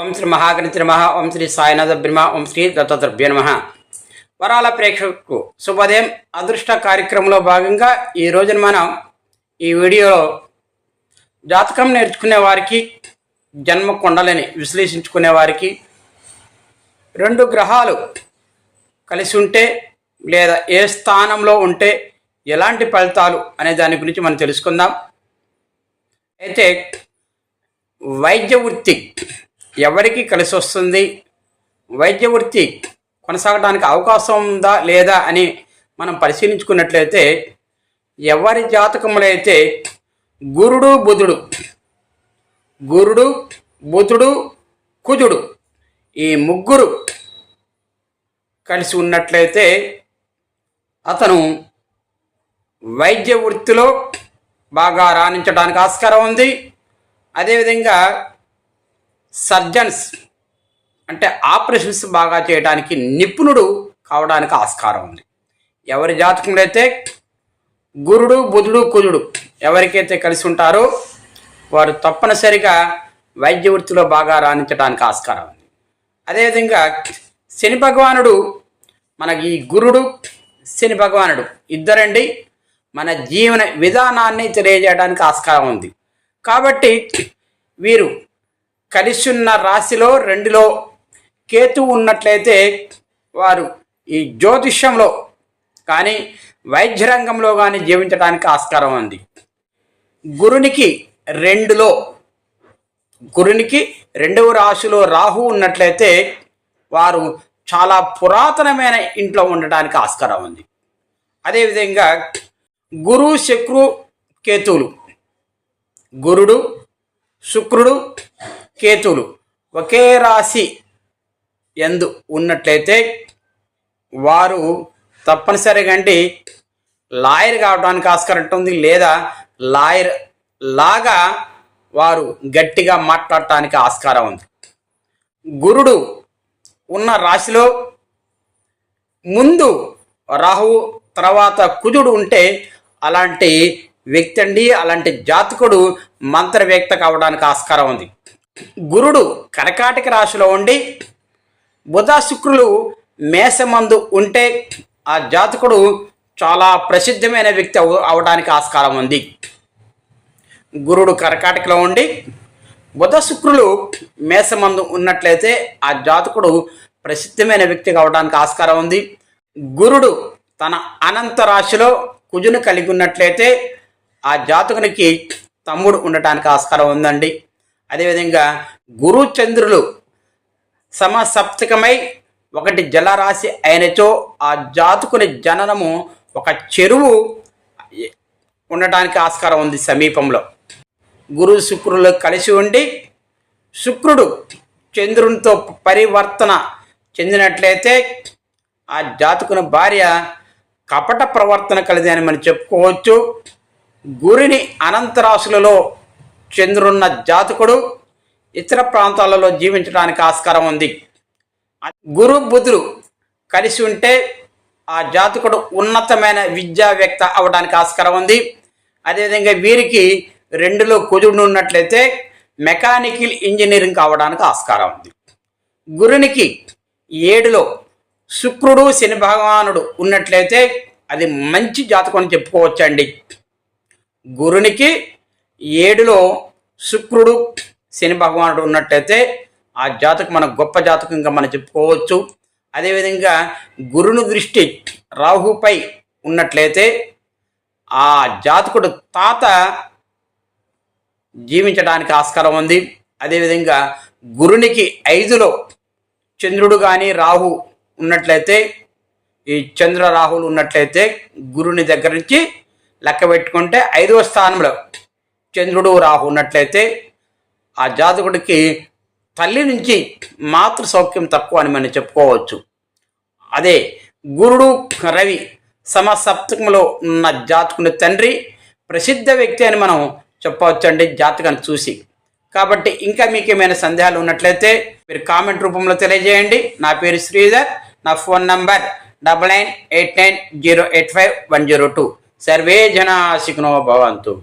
ఓం శ్రీ మహాగణిత నమ. ఓం శ్రీ సాయినాథ బ్రహ్మ ఓం శ్రీ దత్తద్రభ్య నమ. వరాల ప్రేక్షకులకు శుభోదయం. అదృష్ట కార్యక్రమంలో భాగంగా ఈ రోజున మనం ఈ వీడియోలో జాతకం నేర్చుకునే వారికి జన్మ కొండలని విశ్లేషించుకునే వారికి రెండు గ్రహాలు కలిసి ఉంటే లేదా ఏ స్థానంలో ఉంటే ఎలాంటి ఫలితాలు అనే దాని గురించి మనం తెలుసుకుందాం. అయితే వైద్య వృత్తి ఎవరికి కలిసి వస్తుంది? వైద్య వృత్తి కొనసాగడానికి అవకాశం ఉందా లేదా అని మనం పరిశీలించుకున్నట్లయితే ఎవరి జాతకములైతే అయితే గురుడు బుధుడు గురుడు బుధుడు కుజుడు ఈ ముగ్గురు కలిసి ఉన్నట్లయితే అతను వైద్య వృత్తిలో బాగా రాణించడానికి ఆస్కారం ఉంది. అదేవిధంగా సర్జన్స్ అంటే ఆపరేషన్స్ బాగా చేయడానికి నిపుణుడు కావడానికి ఆస్కారం ఉంది. ఎవరి జాతకంలో అయితే గురుడు బుధుడు కుజుడు ఎవరికైతే కలిసి ఉంటారో వారు తప్పనిసరిగా వైద్య వృత్తిలో బాగా రాణించడానికి ఆస్కారం ఉంది. అదేవిధంగా శని భగవానుడు మనకి ఈ గురుడు శని భగవానుడు ఇద్దరండి మన జీవన విధానాన్ని తెలియజేయడానికి ఆస్కారం ఉంది. కాబట్టి వీరు కలిసి ఉన్న రాశిలో రెండులో కేతు ఉన్నట్లయితే వారు ఈ జ్యోతిష్యంలో కానీ వైద్య రంగంలో కానీ జీవించడానికి ఆస్కారం ఉంది. గురునికి రెండులో గురునికి రెండవ రాశిలో రాహు ఉన్నట్లయితే వారు చాలా పురాతనమైన ఇంట్లో ఉండడానికి ఆస్కారం ఉంది. అదేవిధంగా గురు శుక్రు కేతువులు గురుడు శుక్రుడు కేతులు ఒకే రాశి ఎందు ఉన్నట్లయితే వారు తప్పనిసరిగా అంటే లాయర్ కావడానికి ఆస్కారం ఉంటుంది లేదా లాయర్ లాగా వారు గట్టిగా మాట్లాడటానికి ఆస్కారం ఉంది. గురుడు ఉన్న రాశిలో ముందు రాహువు తర్వాత కుజుడు ఉంటే అలాంటి వ్యక్తి అండి అలాంటి జాతకుడు మంత్రవ్యక్త కావడానికి ఆస్కారం ఉంది. గురుడు కర్కాటక రాశిలో ఉండి బుధ శుక్రులు మేషమందు ఉంటే ఆ జాతకుడు చాలా ప్రసిద్ధమైన వ్యక్తి అవ అవడానికి ఆస్కారం ఉంది. గురుడు కర్కాటకలో ఉండి బుధ శుక్రులు మేషమందు ఉన్నట్లయితే ఆ జాతకుడు ప్రసిద్ధమైన వ్యక్తి కావడానికి ఆస్కారం ఉంది. గురుడు తన అనంత రాశిలో కుజును కలిగి ఉన్నట్లయితే ఆ జాతకునికి తమ్ముడు ఉండటానికి ఆస్కారం ఉందండి. అదేవిధంగా గురు చంద్రులు సమసప్తకమై ఒకటి జలరాశి అయినచో ఆ జాతకుని జననము ఒక చెరువు ఉండటానికి ఆస్కారం ఉంది సమీపంలో. గురు శుక్రులు కలిసి ఉండి శుక్రుడు చంద్రునితో పరివర్తన చెందినట్లయితే ఆ జాతకుని భార్య కపట ప్రవర్తన కలిదని మనం చెప్పుకోవచ్చు. గురిని అనంతరాశులలో చంద్రున్న జాతకుడు ఇతర ప్రాంతాలలో జీవించడానికి ఆస్కారం ఉంది. గురు బుధుడు కలిసి ఉంటే ఆ జాతకుడు ఉన్నతమైన విద్యా వ్యక్త అవడానికి ఆస్కారం ఉంది. అదేవిధంగా వీరికి రెండులో కుజుడు ఉన్నట్లయితే మెకానికల్ ఇంజనీరింగ్ కావడానికి ఆస్కారం ఉంది. గురునికి ఏడులో శుక్రుడు శని భగవానుడు ఉన్నట్లయితే అది మంచి జాతకం అని చెప్పుకోవచ్చండి. గురునికి ఏడులో శుక్రుడు శని భగవానుడు ఉన్నట్లయితే ఆ జాతకం మన గొప్ప జాతకంగా మనం చెప్పుకోవచ్చు. అదేవిధంగా గురుని దృష్టి రాహుపై ఉన్నట్లయితే ఆ జాతకుడు తాత జీవించడానికి ఆస్కారం ఉంది. అదేవిధంగా గురునికి ఐదులో చంద్రుడు కానీ రాహు ఉన్నట్లయితే ఈ చంద్ర రాహులు ఉన్నట్లయితే గురుని దగ్గర నుంచి లెక్క పెట్టుకుంటే ఐదవ స్థానంలో చంద్రుడు రాహు ఉన్నట్లయితే ఆ జాతకుడికి తల్లి నుంచి మాతృ సౌఖ్యం తక్కువ అని మనం చెప్పుకోవచ్చు. అదే గురుడు రవి సమసప్తకంలో ఉన్న జాతకుని తండ్రి ప్రసిద్ధ వ్యక్తి అని మనం చెప్పవచ్చండి జాతకాన్ని చూసి. కాబట్టి ఇంకా మీకు ఏమైనా సందేహాలు ఉన్నట్లయితే మీరు కామెంట్ రూపంలో తెలియజేయండి. నా పేరు శ్రీధర్ నా phone number double nine eight nine zero eight five one zero two. Survey జనా భవంతు.